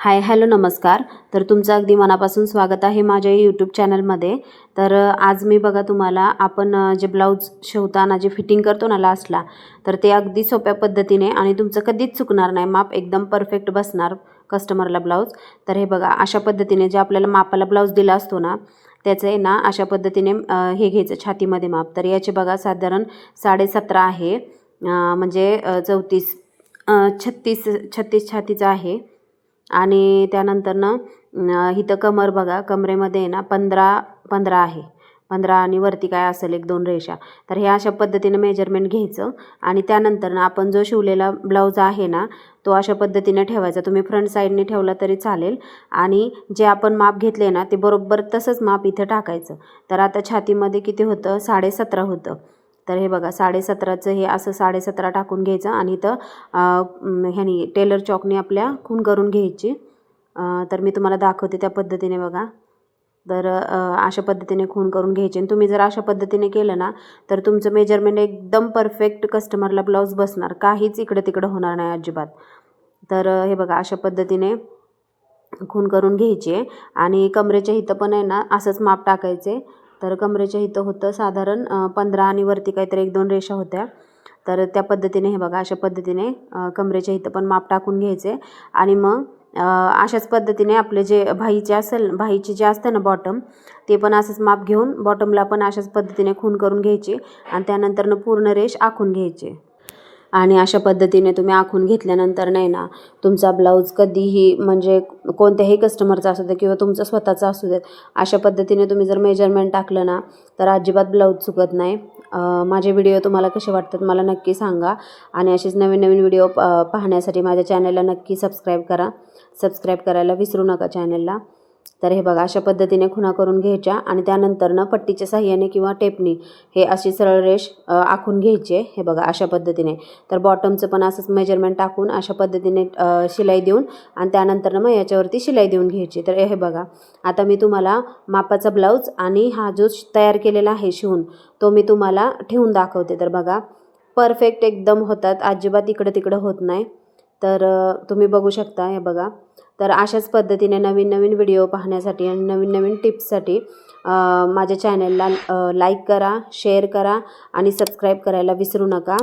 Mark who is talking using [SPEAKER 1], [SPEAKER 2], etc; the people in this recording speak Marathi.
[SPEAKER 1] हाय हॅलो नमस्कार. तर तुमचं अगदी मनापासून स्वागत आहे माझ्या यूट्यूब चॅनलमध्ये तर आज मी बघा तुम्हाला आपण जे ब्लाऊज शिवताना जे फिटिंग करतो ना लास्टला तर ते अगदी सोप्या पद्धतीने आणि तुमचं कधीच चुकणार नाही. माप एकदम परफेक्ट बसणार कस्टमरला ब्लाऊज तर हे बघा अशा पद्धतीने जे आपल्याला मापाला ब्लाऊज दिला असतो ना त्याचं आहे ना अशा पद्धतीने हे घ्यायचं छातीमध्ये माप. तर याचे बघा साधारण साडेसतरा आहे. म्हणजे चौतीस छत्तीस छत्तीस छातीचं आहे. आणि त्यानंतरनं इथं कमर बघा कमरेमध्ये आहे ना पंधरा पंधरा आहे. पंधरा आणि वरती काय असेल? एक दोन रेषा. तर हे अशा पद्धतीनं मेजरमेंट घ्यायचं आणि त्यानंतरनं आपण जो शिवलेला ब्लाऊज आहे ना तो अशा पद्धतीने ठेवायचा. तुम्ही फ्रंट साईडने ठेवला तरी चालेल. आणि जे आपण माप घेतले ना ते बरोबर तसंच माप इथं टाकायचं. तर आता छातीमध्ये किती होतं? साडेसतरा होतं. तर हे बघा साडेसतराचं हे असं साडेसतरा टाकून घ्यायचं आणि इथं ह्यानी टेलर चॉकनी आपल्या खून करून घ्यायची. तर मी तुम्हाला दाखवते त्या पद्धतीने बघा. तर अशा पद्धतीने खून करून घ्यायचे. आणि तुम्ही जर अशा पद्धतीने केलं ना तर तुमचं मेजरमेंट एकदम परफेक्ट कस्टमरला ब्लाऊज बसणार. काहीच इकडं तिकडं होणार नाही अजिबात. तर हे बघा अशा पद्धतीने खून करून घ्यायचे. आणि कमरेच्या इथं पण आहे ना असंच माप टाकायचे. तर कमरेच्या इथं होतं साधारण पंधरा आणि वरती काहीतरी एक दोन रेषा होत्या. तर त्या पद्धतीने हे बघा अशा पद्धतीने कमरेच्या इथं पण माप टाकून घ्यायचे. आणि मग अशाच पद्धतीने आपले जे भाईचे असेल भाईचे जे असतं ना बॉटम ते पण असंच माप घेऊन बॉटमला पण अशाच पद्धतीने खून करून घ्यायची. आणि त्यानंतरनं पूर्ण रेष आखून घ्यायची. आणि अशा पद्धतीने तुम्ही आखून घेतल्यानंतर नाही ना तुमचा ब्लाऊज कधीही म्हणजे कोणत्याही कस्टमरचा असू दे किंवा तुमचा स्वतःचा असू देत अशा पद्धतीने तुम्ही जर मेजरमेंट टाकलं ना तर अजिबात ब्लाऊज चुकत नाही. माझे व्हिडिओ तुम्हाला कसे वाटतात मला नक्की सांगा. आणि असेच नवीन नवीन व्हिडिओ प- पाहण्यासाठी माझ्या चॅनलला नक्की सबस्क्राईब करा. सबस्क्राईब करायला विसरू नका चॅनलला तर हे बघा अशा पद्धतीने खुणा करून घ्यायच्या आणि त्यानंतरनं पट्टीच्या साह्याने किंवा टेपनी हे अशी सरळ रेष आखून घ्यायचे हे बघा अशा पद्धतीने. तर बॉटमचं पण असंच मेजरमेंट टाकून अशा पद्धतीने शिलाई देऊन आणि त्यानंतरनं मग याच्यावरती शिलाई देऊन घ्यायची. तर हे बघा आता मी तुम्हाला मापाचा ब्लाऊज आणि हा जो श- तयार केलेला आहे शिवून तो मी तुम्हाला ठेवून दाखवते. तर बघा परफेक्ट एकदम होतात. अजिबात इकडं तिकडं होत नाही. तर तुम्ही बघू शकता हे बघा. तर अशाच पद्धतीने नवीन नवीन व्हिडिओ पाहण्यासाठी आणि नवीन नवीन टिप्ससाठी माझ्या चॅनलला लाईक करा शेअर करा आणि सबस्क्राईब करायला विसरू नका.